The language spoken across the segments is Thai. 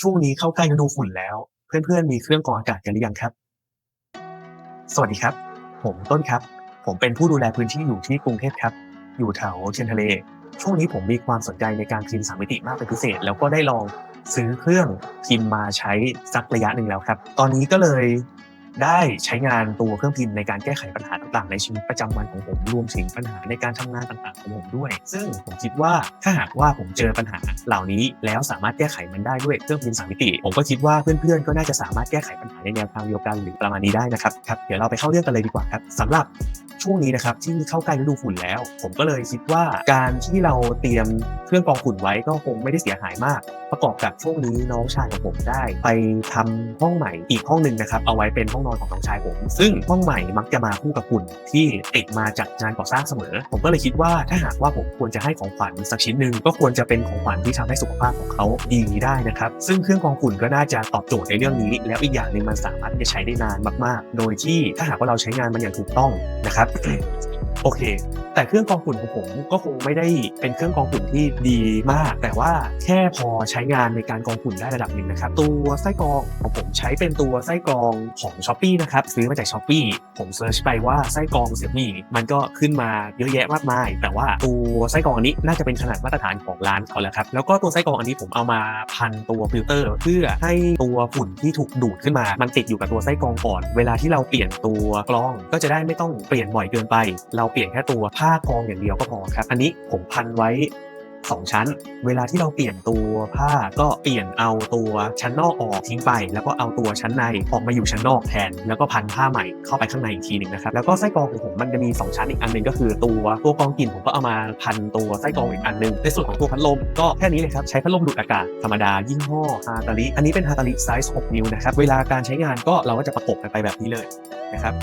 ช่วงนี้เข้าใกล้ฤดูฝุ่นแล้ว เพื่อนๆมีเครื่องกรองอากาศกันหรือยังครับ สวัสดีครับ ผมต้นครับ ผมเป็นผู้ดูแลพื้นที่อยู่ที่กรุงเทพครับ อยู่แถวเชียงทะเล ช่วงนี้ผมมีความสนใจในการพิมพ์สามมิติมากเป็นพิเศษ แล้วก็ได้ลองซื้อเครื่องพิมพ์มาใช้สักระยะหนึ่งแล้วครับ ตอนนี้ก็เลย ได้ใช้งานตัวเครื่องพิมพ์ในการแก้ไขปัญหาต่างๆ ในชีวิตประจำวันของผมรวมถึงปัญหาในการทำงานต่างๆของผมด้วย ซึ่งผมคิดว่าถ้าหากว่าผมเจอปัญหาเหล่านี้แล้วสามารถแก้ไขมันได้ด้วยเครื่องพิมพ์สามมิติ ผมก็คิดว่าเพื่อนๆก็น่าจะสามารถแก้ไขปัญหาในแนวทางเดียวกันหรือประมาณนี้ได้นะครับครับเดี๋ยวเราไปเข้าเรื่องกันเลยดีกว่าครับสำหรับช่วงนี้นะครับที่เข้าใกล้ฤดูฝุ่นแล้ว ผมก็เลยคิดว่าการที่เราเตรียมเครื่องกรองฝุ่นไว้ก็คงไม่ได้เสียหายมาก ประกอบกับช่วงนี้น้องชายของผมได้ ไปทำห้องใหม่อีกห้องหนึ่งนะครับเอาไว้เป็นห้องนอนของน้องชายผม ซึ่งห้องใหม่มักจะมาคู่กับฝุ่นที่ติดมาจากงานก่อสร้างเสมอ ผมก็เลยคิดว่าถ้าหากว่าผมควรจะให้ของขวัญสักชิ้นหนึ่งก็ควรจะเป็นของขวัญที่ทำให้สุขภาพของเขาดีได้นะครับ ซึ่งเครื่องกรองฝุ่นก็น่าจะตอบโจทย์ในเรื่องนี้ แล้วอีกอย่างหนึ่งมันสามารถที่จะใช้ได้นานมาก ๆ โดยที่ถ้าหากว่าเราใช้งานมันอย่างถูกต้องนะครับ โอเค แต่เครื่องกองฝุ่นของผมก็คงไม่ได้เป็นเครื่องกองฝุ่นที่ดีมาก แต่ว่าแค่พอใช้งานในการกองฝุ่นได้ระดับหนึ่งนะครับตัวไส้กรองของผมใช้เป็นตัวไส้กรองของช้อปปีนะครับซื้อมาจากช้อปปีผมเซิร์ชไปว่าไส้กรองเสี่ยมี่มันก็ขึ้นมาเยอะแยะมากมาย แต่ว่าตัวไส้กรองอันนี้น่าจะเป็นขนาดมาตรฐานของร้านเขาแล้วครับ แล้วก็ตัวไส้กรองอันนี้ผมเอามาพันตัวฟิลเตอร์ เพื่อให้ตัวฝุ่นที่ถูกดูดขึ้นมา มันติดอยู่กับตัวไส้กรองก่อน เวลาที่เราเปลี่ยนตัวกรองก็จะได้ไม่ต้องเปลี่ยนบ่อยเกินไป เราเปลี่ยนแค่ตัวผ้ากรองอย่างเดียวก็พอครับ อันนี้ผมพันไว้ 2 ชั้น เวลาที่เราเปลี่ยนตัวผ้าก็เปลี่ยนเอาตัวชั้นนอกออกทิ้งไป แล้วก็เอาตัวชั้นในออกมาอยู่ชั้นนอกแทน แล้วก็พันผ้าใหม่เข้าไปข้างในอีกทีหนึ่งนะครับแล้วก็ไส้กรองของผมมันจะมี 2 ชั้นอีกอันหนึ่งก็คือตัวตัวกรองกลิ่นผมก็เอามาพันตัวไส้กรองอีกอันหนึ่งในส่วนของตัวพัดลมก็แค่นี้เลยครับใช้พัดลมดูดอากาศธรรมดายี่ห้อฮาตาลิอันนี้เป็นฮาตาลิไซส์6นิ้วนะครับเวลาการใช้งานก็เราก็จะประกบกันไปแบบนี้เลยนะครับ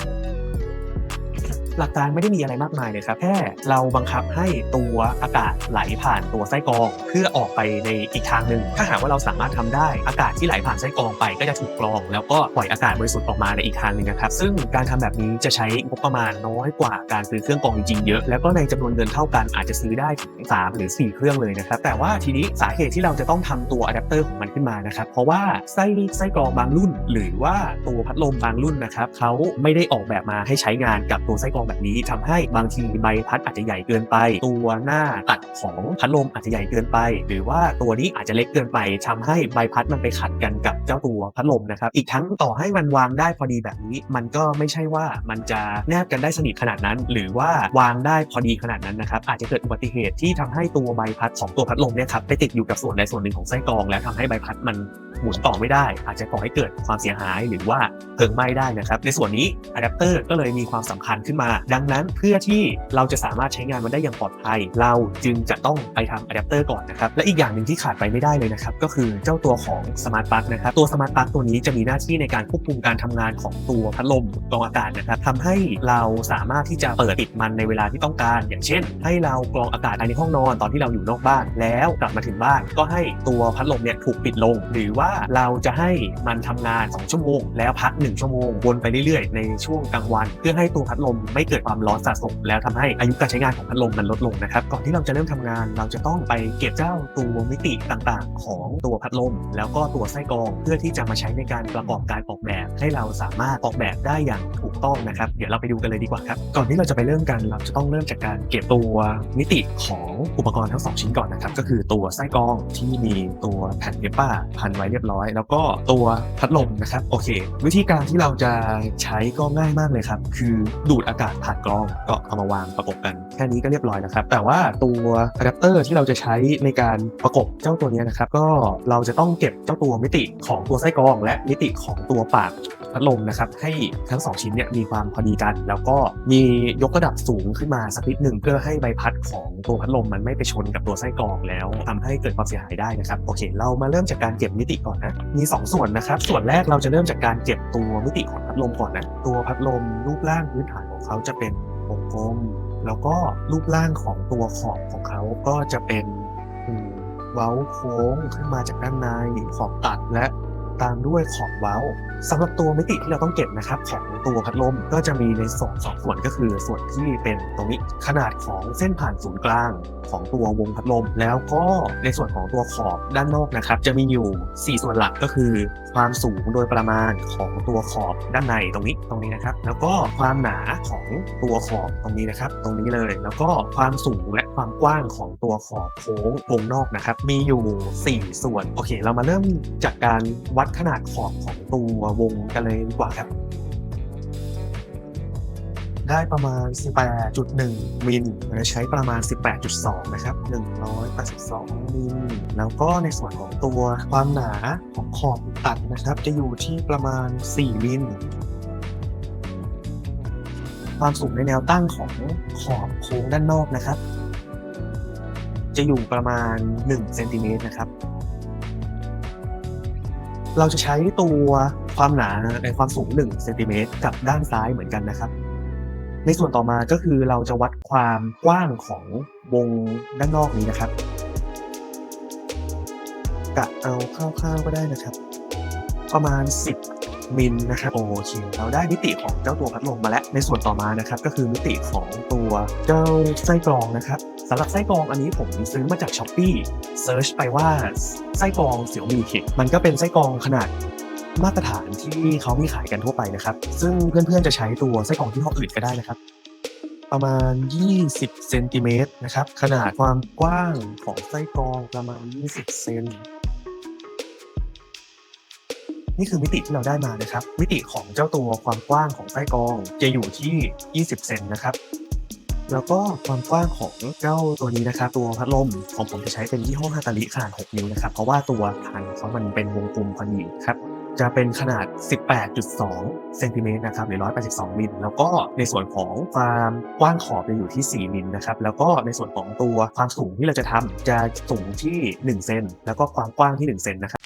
หลักการไม่ได้มีอะไรมากมายเลยครับ แค่เราบังคับให้ตัวอากาศไหลผ่านตัวไส้กรอง เพื่อออกไปในอีกทางหนึ่ง ถ้าหากว่าเราสามารถทำได้ อากาศที่ไหลผ่านไส้กรองไปก็จะถูกกรอง แล้วก็ปล่อยอากาศบริสุทธิ์ออกมาในอีกทางหนึ่งนะครับ ซึ่งการทำแบบนี้จะใช้งบประมาณน้อยกว่าการซื้อเครื่องกรองจริงๆเยอะ แล้วก็ในจำนวนเงินเท่ากันอาจจะซื้อได้ถึง3หรือ 4 เครื่องเลยนะครับ แต่ว่าทีนี้สาเหตุที่เราจะต้องทำตัวอะแดปเตอร์ของมันขึ้นมานะครับ เพราะว่าไส้ไส้กรองบางรุ่น หรือว่าตัวพัดลมบางรุ่นนะครับเขาไม่ได้ออกแบบมาให้ใช้งานกับตัวไส้กรองแบบนี้ทำให้บางทีใบพัดอาจจะใหญ่เกินไป ตัวหน้าตัดของพัดลมอาจจะใหญ่เกินไป หรือว่าตัวนี้อาจจะเล็กเกินไปทำให้ใบพัดมันไปขัดกันกับเจ้าตัวพัดลมนะครับอีกทั้งต่อให้มันวางได้พอดีแบบนี้ มันก็ไม่ใช่ว่ามันจะแนบกันได้สนิทขนาดนั้น หรือว่าวางได้พอดีขนาดนั้นนะครับอาจจะเกิดอุบัติเหตุที่ทำให้ตัวใบพัดของตัวพัดลมเนี่ยครับไปติดอยู่กับส่วนใดส่วนหนึ่งของไส้กรอง แล้วทำให้ใบพัดมัน หมุนต่อไม่ได้ อาจจะก่อให้เกิดความเสียหายหรือว่าเพลิงไหม้ได้นะครับ ในส่วนนี้อะแดปเตอร์ก็เลยมีความสำคัญขึ้นมา ดังนั้นเพื่อที่เราจะสามารถใช้งานมันได้อย่างปลอดภัย เราจึงจะต้องไปทำอะแดปเตอร์ก่อนนะครับ และอีกอย่างหนึ่งที่ขาดไปไม่ได้เลยนะครับ ก็คือเจ้าตัวของสมาร์ทปลั๊กนะครับตัวสมาร์ทปลั๊กตัวนี้จะมีหน้าที่ในการควบคุมการทำงานของตัวพัดลมกรองอากาศนะครับทำให้เราสามารถที่จะเปิดปิดมันในเวลาที่ต้องการ อย่างเช่น ให้เรากรองอากาศภายในห้องนอนตอนที่เราอยู่นอกบ้าน แล้วกลับมาถึงบ้าน ก็ให้ตัวพัดลมเนี่ยถูกปิดลง หรือว่าเราจะให้มันทำงาน 2 ชั่วโมง แล้วพัก 1 ชั่วโมง วนไปเรื่อยๆ ในช่วงกลางวัน เพื่อให้ตัวพัดลมไม่เกิดความร้อนสะสม แล้วทำให้อายุการใช้งานของพัดลมมันลดลงนะครับ ก่อนที่เราจะเริ่มทำงาน เราจะต้องไปเก็บเจ้าตัวมิติต่างๆ ของตัวพัดลม แล้วก็ตัวไส้กรองเพื่อที่จะมาใช้ในการประกอบการออกแบบ ให้เราสามารถออกแบบได้อย่างถูกต้องนะครับ เดี๋ยวเราไปดูกันเลยดีกว่าครับ ก่อนที่เราจะไปเริ่มกัน เราจะต้องเริ่มจากการเก็บตัวมิติของอุปกรณ์ทั้งสองชิ้นก่อนนะครับ ก็คือตัวไส้กรองที่มีตัวแผ่นเทปป้าพันไว้เรียบร้อย แล้วก็ตัวพัดลมนะครับโอเค วิธีการที่เราจะใช้ก็ง่ายมากเลยครับ คือดูดอากาศผ่านกรองก็เอามาวางประกบกัน แค่นี้ก็เรียบร้อยนะครับ แต่ว่าตัวอะแดปเตอร์ที่เราจะใช้ในการประกบเจ้าตัวเนี้ยนะครับก็เราจะต้องเก็บเจ้าตัวมิติของตัวไส้กรอง และมิติของตัวปาก พัดลมนะครับให้ทั้งสองชิ้นเนี่ยมีความพอดีกัน แล้วก็มียกระดับสูงขึ้นมาสักนิดหนึ่งเพื่อให้ใบพัดของตัวพัดลมมันไม่ไปชนกับตัวไส้กรองแล้วทำให้เกิดความเสียหายได้นะครับโอเค เรามาเริ่มจากการเก็บมิติก่อนนะมีสองส่วนนะครับ ส่วนแรกเราจะเริ่มจากการเก็บตัวมิติของพัดลมก่อนนะตัวพัดลมรูปร่างพื้นฐานของเขาจะเป็นวงกลมแล้วก็รูปร่างของตัวขอบของเขาก็จะเป็นอืมเว้าโค้งขึ้นมาจากด้านในขอบตัดและ ตามด้วยขอบเว้าสำหรับตัวมิติที่เราต้องเก็บนะครับของตัวพัดลมก็จะมีในส่วนสองส่วนก็คือส่วนที่เป็นตรงนี้ขนาดของเส้นผ่านศูนย์กลางของตัววงพัดลม แล้วก็ในส่วนของตัวขอบด้านนอกนะครับ จะมีอยู่ 4 ส่วนหลักก็คือ ความสูงโดยประมาณของตัวขอบด้านในตรงนี้ตรงนี้นะครับ แล้วก็ความหนาของตัวขอบตรงนี้นะครับ ตรงนี้เลยแล้วก็ความสูงและความกว้างของตัวขอบโค้งวงนอกนะครับ มีอยู่ 4 ส่วนโอเค เรามาเริ่มจากการวัดขนาดขอบของตัววงกันเลยดีกว่าครับ ได้ประมาณ 18.1 มิลเราใช้ประมาณ 18.2 นะครับ 182 มิล แล้วก็ในส่วนของตัวความหนาของขอบตัดนะครับ จะอยู่ที่ประมาณ 4 มิลความสูงในแนวตั้งของขอบโค้งด้านนอกนะครับ จะอยู่ประมาณ1เซนติเมตรนะครับ เราจะใช้ตัวความหนาในความสูง1เซนติเมตรกับด้านซ้ายเหมือนกันนะครับ ในส่วนต่อมาก็คือเราจะวัดความกว้างของวงด้านนอกนี้นะครับกะเอาคร่าวๆก็ได้นะครับ ประมาณ 10 มิลนะครับโอเคเราได้มิติของเจ้าตัวพัดลมมาแล้ว ในส่วนต่อมานะครับก็คือมิติของตัวเจ้าไส้กรองนะครับสำหรับไส้กรองอันนี้ผมซื้อมาจากช้อปปี้เซิร์ชไปว่าไส้กรองเสี่ยวมีคิกมันก็เป็นไส้กรองขนาดมาตรฐานที่เขามีขายกันทั่วไปนะครับ ซึ่งเพื่อนๆจะใช้ตัวไส้กรองที่ห้ออื่นก็ได้นะครับ ประมาณ 20 เซนติเมตรนะครับ ขนาดความกว้างของไส้กรองประมาณ 20 เซน นี่คือมิติที่เราได้มานะครับ มิติของเจ้าตัวความกว้างของไส้กองจะอยู่ที่ 20 เซนนะครับแล้วก็ความกว้างของเจ้าตัวนี้นะครับตัวพัดลมของผมจะใช้เป็นยี่ห้อฮาตาลิขนาด 6 นิ้วนะครับเพราะว่าตัวพันเขามันเป็นวงกลมพอดีครับจะเป็นขนาด 18.2 เซนติเมตรนะครับหรือ 182 มิล แล้วก็ในส่วนของความกว้างขอบจะอยู่ที่ 4 มิลนะครับ แล้วก็ในส่วนของตัวความสูงที่เราจะทำจะสูงที่ 1 เซน แล้วก็ความกว้างที่ 1 เซนนะครับ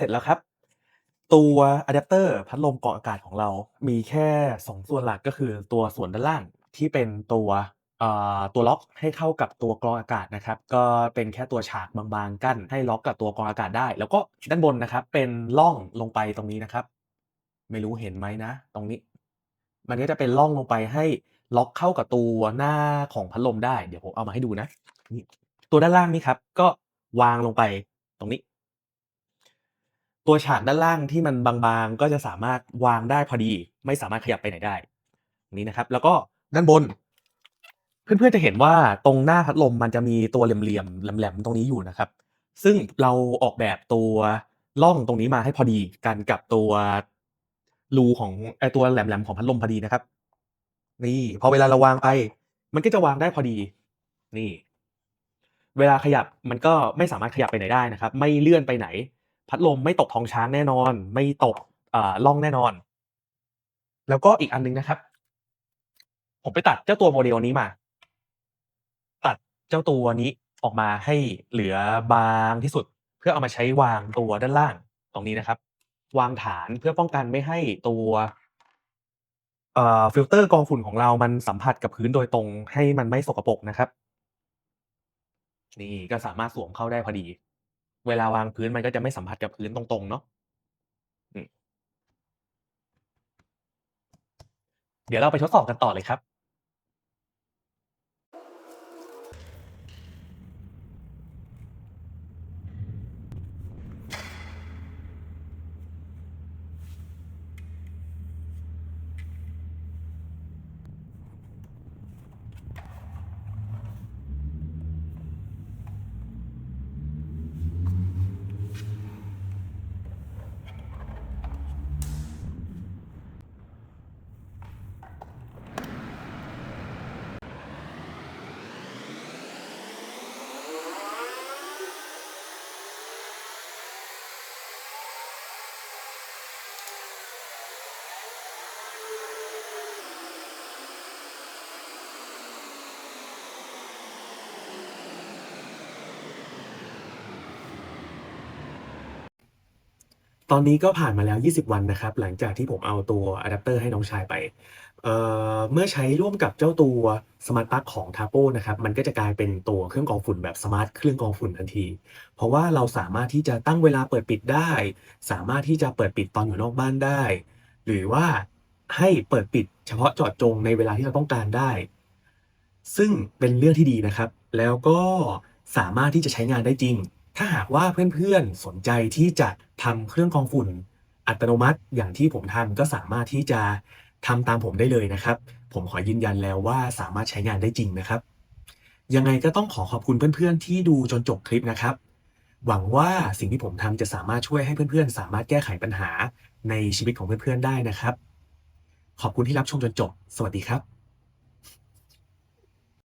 สร็จแล้วครับ ตัวอะแดปเตอร์พัดลมกรออากาศของเรา มีแค่ 2 ส่วนหลักก็คือตัวส่วนด้านล่างที่เป็นตัวอ่าตัวล็อกให้เข้ากับตัวกรองอากาศนะครับ ก็เป็นแค่ตัวฉากบางๆกั้นให้ล็อกกับตัวกรองอากาศได้ แล้วก็ด้านบนนะครับ เป็นร่องลงไปตรงนี้นะครับ ไม่รู้เห็นไหมนะ ตรงนี้ มันก็จะเป็นร่องลงไปให้ล็อกเข้ากับตัวหน้าของพัดลมได้เดี๋ยวผมเอามาให้ดูนะนี่ตัวด้านล่างนี่ครับ ก็วางลงไปตรงนี้ ตัวฉากด้านล่างที่มันบางๆ ก็จะสามารถวางได้พอดี ไม่สามารถขยับไปไหนได้ นี้นะครับ แล้วก็ด้านบน เพื่อนๆจะเห็นว่าตรงหน้าพัดลมมันจะมีตัวเหลี่ยมๆแหลมๆตรงนี้อยู่นะครับ ซึ่งเราออกแบบตัวร่องตรงนี้มาให้พอดีกันกับตัวรูของไอ้ตัวแหลมๆของพัดลมพอดีนะครับ นี่พอเวลาเราวางไป มันก็จะวางได้พอดี นี่ เวลาขยับมันก็ไม่สามารถขยับไปไหนได้นะครับ ไม่เลื่อนไปไหน พัดลมไม่ตกท้องช้างแน่นอน ไม่ตกอ่าร่องแน่นอน แล้วก็อีกอันหนึ่งนะครับ ผมไปตัดเจ้าตัวโมเดลนี้มา ตัดเจ้าตัวนี้ออกมาให้เหลือบางที่สุด เพื่อเอามาใช้วางตัวด้านล่างตรงนี้นะครับ วางฐานเพื่อป้องกันไม่ให้ตัวเอ่อฟิลเตอร์กองฝุ่นของเรามันสัมผัสกับพื้นโดยตรงให้มันไม่สกปรกนะครับ นี่ก็สามารถสวมเข้าได้พอดี เวลาวางพื้นมันก็จะไม่สัมผัสกับพื้นตรงๆเนาะเดี๋ยวเราไปทดสอบกันต่อเลยครับ ตอนนี้ก็ผ่านมาแล้ว 20 วันนะครับ หลังจากที่ผมเอาตัวอะแดปเตอร์ให้น้องชายไปเอ่อเมื่อใช้ร่วมกับเจ้าตัวสมาร์ตปลั๊กของ Tapo นะครับ มันก็จะกลายเป็นตัวเครื่องกรองฝุ่นแบบสมาร์ตเครื่องกรองฝุ่นทันที เพราะว่าเราสามารถที่จะตั้งเวลาเปิดปิดได้ สามารถที่จะเปิดปิดตอนอยู่นอกบ้านได้ หรือว่าให้เปิดปิดเฉพาะเจาะจงในเวลาที่เราต้องการได้ ซึ่งเป็นเรื่องที่ดีนะครับ แล้วก็สามารถที่จะใช้งานได้จริง ถ้าหากว่าเพื่อนๆสนใจที่จะทำเครื่องกรองฝุ่น อัตโนมัติอย่างที่ผมทำก็สามารถที่จะทำตามผมได้เลยนะครับ ผมขอยืนยันแล้วว่าสามารถใช้งานได้จริงนะครับ ยังไงก็ต้องขอขอบคุณเพื่อนๆ ที่ดูจนจบคลิปนะครับ หวังว่าสิ่งที่ผมทำจะสามารถช่วยให้เพื่อนๆ สามารถแก้ไขปัญหาในชีวิตของเพื่อนๆได้นะครับ ขอบคุณที่รับชมจนจบ สวัสดีครับ